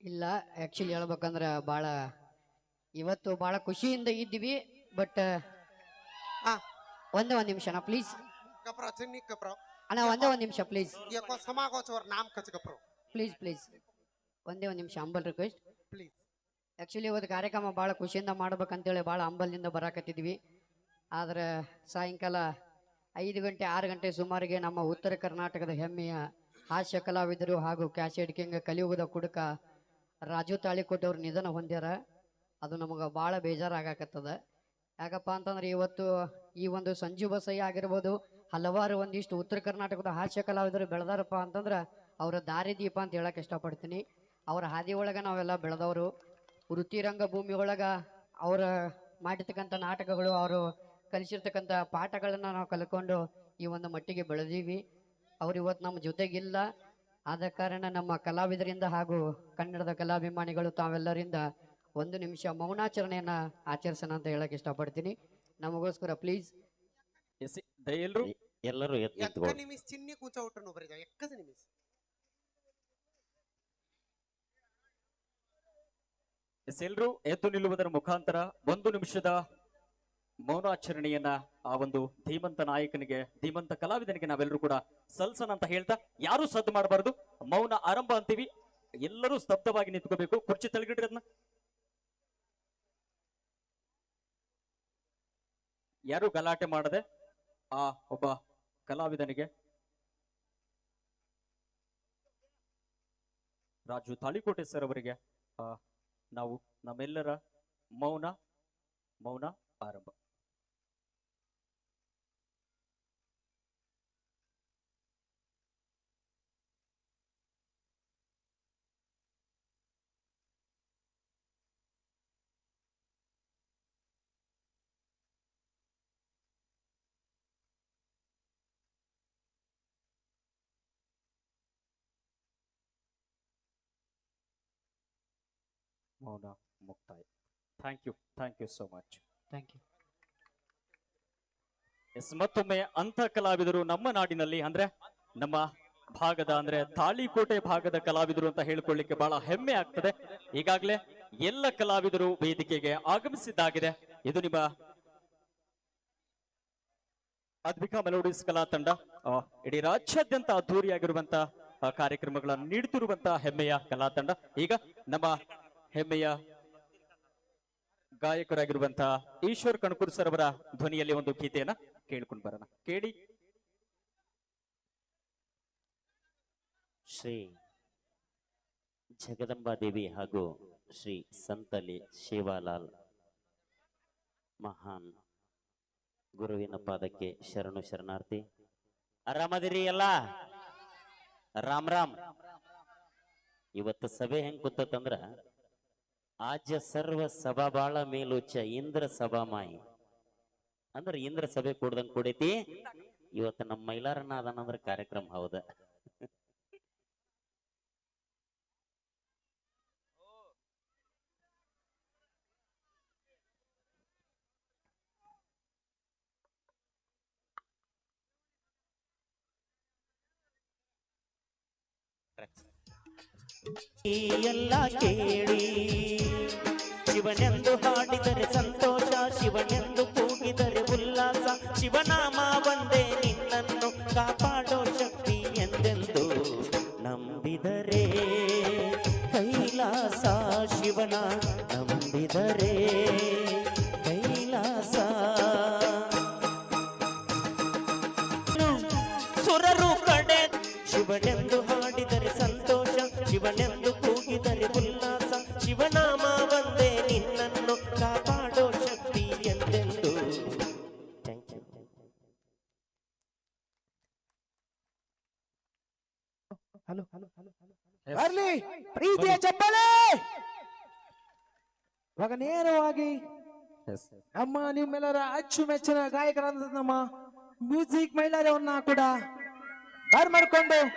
ಇಲ್ಲ ಆಕ್ಚುಲಿ ಹೇಳ್ಬೇಕಂದ್ರೆ ಭಾಳ ಇವತ್ತು ಭಾಳ ಖುಷಿಯಿಂದ ಇದ್ದೀವಿ ಬಟ್ ಹಾ. ಒಂದೇ ಒಂದ್ ನಿಮಿಷ ಪ್ಲೀಸ್ ಕಪ್ರ ಚಿನ್ನಿ ಕಪ್ರ. ಅಣ್ಣ ಒಂದೇ ಒಂದು ನಿಮಿಷ ಪ್ಲೀಸ್ ಯಾಕೋ ಸಮಾಗೋಚವರ್ ನಾಮ ಕಚ ಕಪ್ರ. ಪ್ಲೀಸ್ ಪ್ಲೀಸ್ ಒಂದೇ ಒಂದು ನಿಮಿಷ ಅಂಬಲ್ ರಿಕ್ವೆಸ್ಟ್ ಪ್ಲೀಸ್ ಆ್ಯಕ್ಚುಲಿ ಇವತ್ತು ಕಾರ್ಯಕ್ರಮ ಭಾಳ ಖುಷಿಯಿಂದ ಮಾಡ್ಬೇಕಂತೇಳಿ ಭಾಳ ಅಂಬಲ್ನಿಂದ ಬರಾಕತ್ತಿದ್ವಿ. ಆದ್ರೆ ಸಾಯಂಕಾಲ ಐದು ಗಂಟೆ ಆರು ಗಂಟೆ ಸುಮಾರಿಗೆ ನಮ್ಮ ಉತ್ತರ ಕರ್ನಾಟಕದ ಹೆಮ್ಮೆಯ ಹಾಸ್ಯ ಕಲಾವಿದರು ಹಾಗೂ ಕ್ಯಾಸೆಟ್ ಕಿಂಗ್ ಕಲಿಯುಗದ ಕುಡುಕ ರಾಜು ತಾಳಿಕೋಟೆ ಅವ್ರ ನಿಧನ ಹೊಂದ್ಯಾರ. ಅದು ನಮಗೆ ಭಾಳ ಬೇಜಾರಾಗಕತ್ತದ. ಯಾಕಪ್ಪ ಅಂತಂದ್ರೆ ಇವತ್ತು ಈ ಒಂದು ಸಂಜು ಬಸಯ್ಯ ಆಗಿರ್ಬೋದು, ಹಲವಾರು ಒಂದಿಷ್ಟು ಉತ್ತರ ಕರ್ನಾಟಕದ ಹಾಸ್ಯ ಕಲಾವಿದರು ಬೆಳೆದಾರಪ್ಪ ಅಂತಂದ್ರೆ ಅವರ ದಾರಿದೀಪ ಅಂತ ಹೇಳಕ್ಕೆ ಇಷ್ಟಪಡ್ತೀನಿ. ಅವರ ಹಾದಿ ಒಳಗೆ ನಾವೆಲ್ಲ ಬೆಳೆದವರು. ವೃತ್ತಿ ರಂಗಭೂಮಿ ಒಳಗೆ ಅವರ ಮಾಡಿರ್ತಕ್ಕಂಥ ನಾಟಕಗಳು, ಅವರು ಕಲಿಸಿರ್ತಕ್ಕಂಥ ಪಾಠಗಳನ್ನು ನಾವು ಕಲ್ಕೊಂಡು ಈ ಒಂದು ಮಟ್ಟಿಗೆ ಬೆಳೆದೀವಿ. ಅವ್ರು ಇವತ್ತು ನಮ್ಮ ಜೊತೆಗಿಲ್ಲ. ಆದ ಕಾರಣ ನಮ್ಮ ಕಲಾವಿದರಿಂದ ಹಾಗೂ ಕನ್ನಡದ ಕಲಾಭಿಮಾನಿಗಳು ತಾವೆಲ್ಲರಿಂದ ಒಂದು ನಿಮಿಷ ಮೌನಾಚರಣೆಯನ್ನ ಆಚರಿಸೋಣ ಅಂತ ಹೇಳಕ್ಕೆ ಇಷ್ಟಪಡ್ತೀನಿ. ನಮಗೋಸ್ಕರ ಪ್ಲೀಸ್ ಎಸ್ ದಯಲ್ರು. ಎಲ್ಲರೂ ಎಕ್ಕ ನಿಂತ್ಕೊಳ್ಳಿ. ನಿಮಿಷ ಚಿನ್ನಿ ಕೂಚ ನಿಮಿಷ. ಎಸ್ ಎಲ್ರು ಎದ್ದು ನಿಲ್ಲುವುದರ ಮುಖಾಂತರ ಒಂದು ನಿಮಿಷದ ಮೌನಾಚರಣೆಯನ್ನ ಆ ಒಂದು ಧೀಮಂತ ನಾಯಕನಿಗೆ, ಧೀಮಂತ ಕಲಾವಿದನಿಗೆ ನಾವೆಲ್ಲರೂ ಕೂಡ ಸಲ್ಸನ್ ಅಂತ ಹೇಳ್ತಾ, ಯಾರು ಸದ್ದು ಮಾಡಬಾರದು. ಮೌನ ಆರಂಭ ಅಂತೀವಿ. ಎಲ್ಲರೂ ಸ್ತಬ್ಧವಾಗಿ ನಿಂತ್ಕೋಬೇಕು. ಕುರ್ಚಿ ತಲೆಗಿಡ್ರಿ ಅದನ್ನ. ಯಾರು ಗಲಾಟೆ ಮಾಡದೆ ಆ ಒಬ್ಬ ಕಲಾವಿದನಿಗೆ ರಾಜು ತಾಳಿಕೋಟೆ ಸರ್ ಅವರಿಗೆ ನಾವು ನಮ್ಮೆಲ್ಲರ ಮೌನ ಮೌನ ಆರಂಭ. ಮೌನ ಮುಕ್ತಾಯ thank you thank you so much thank you yes ಮತ್ತೊಮ್ಮೆ ಅಂತ ಕಲಾವಿದರು ನಮ್ಮ ನಾಡಿನಲ್ಲಿ ಅಂದ್ರೆ ನಮ್ಮ ಭಾಗದ ಅಂದ್ರೆ ತಾಳಿಕೋಟೆ ಭಾಗದ ಕಲಾವಿದರು ಅಂತ ಹೇಳ್ಕೊಳ್ಳಿಕ್ಕೆ ಬಹಳ ಹೆಮ್ಮೆ ಆಗ್ತದೆ. ಈಗಾಗಲೇ ಎಲ್ಲ ಕಲಾವಿದರು ವೇದಿಕೆಗೆ ಆಗಮಿಸಿದ್ದಾಗಿದೆ. ಇದು ನಿಮ್ಮ ಅದ್ವಿಕಾ ಮೆಲೋಡಿಸ್ ಕಲಾ ತಂಡ. ಇಡೀ ರಾಜ್ಯಾದ್ಯಂತ ಅದ್ದೂರಿಯಾಗಿರುವಂತಹ ಕಾರ್ಯಕ್ರಮಗಳನ್ನು ನೀಡುತ್ತಿರುವಂತಹ ಹೆಮ್ಮೆಯ ಕಲಾ ತಂಡ. ಈಗ ನಮ್ಮ ಹೆಮ್ಮೆಯ ಗಾಯಕರಾಗಿರುವಂತಹ ಈಶ್ವರ್ ಕಣಕೂರ್ ಸರ್ ಅವರ ಧ್ವನಿಯಲ್ಲಿ ಒಂದು ಗೀತೆಯನ್ನ ಕೇಳ್ಕೊಂಡು ಬರೋಣ. ಕೇಳಿ. ಶ್ರೀ ಜಗದಂಬಾದೇವಿ ಹಾಗೂ ಶ್ರೀ ಸಂತಲಿ ಶಿವಾಲಾಲ್ ಮಹಾನ್ ಗುರುವಿನ ಪಾದಕ್ಕೆ ಶರಣು ಶರಣಾರ್ಥಿ. ಆರಾಮದಿರಿ ಎಲ್ಲ? ರಾಮ್ ರಾಮ್. ಇವತ್ತು ಸಭೆ ಹೆಂಗ್ ಕೂತಂದ್ರ ಆಜ್ಯ ಸರ್ವ ಸಭಾ ಬಾಳ ಮೇಲುಚ್ಚ ಇಂದ್ರ ಸಭಾ ಮಾಯಿ. ಅಂದ್ರ ಇಂದ್ರ ಸಭೆ ಕೂಡ್ದಂಗ್ ಕೂಡೈತಿ. ಇವತ್ತು ನಮ್ಮ ಮೈಲಾರನ್ನ ಅದನ್ನಂದ್ರ ಕಾರ್ಯಕ್ರಮ ಹೌದ. ಈ ಎಲ್ಲ ಕೇಳಿ. ಶಿವನೆಂದು ಹಾಡಿದರೆ ಸಂತೋಷ, ಶಿವನೆಂದು ಕೂಗಿದರೆ ಉಲ್ಲಾಸ. ಶಿವನಾಮ ಒಂದೇ, ನಿನ್ನನ್ನು ಕಾಪಾಡೋ ಶಕ್ತಿ ಎಂದೆಂದು ನಂಬಿದರೆ. ಕೈಲಾಸ ಶಿವನ ನಂಬಿದರೆ. ಹಲೋ. ಹಲೋ ಹಲೋ ಬರ್ಲಿ. ಪ್ರೀತಿಯ ಚಪ್ಪಲೆ. ಇವಾಗ ನೇರವಾಗಿ ನಮ್ಮ ನಿಮ್ಮೆಲ್ಲರ ಅಚ್ಚುಮೆಚ್ಚಿನ ಗಾಯಕರಾದ ನಮ್ಮ ಮ್ಯೂಸಿಕ್ ಮೈಲಾರವನ್ನ ಕೂಡ ಬಾರ್ ಮಾಡ್ಕೊಂಡು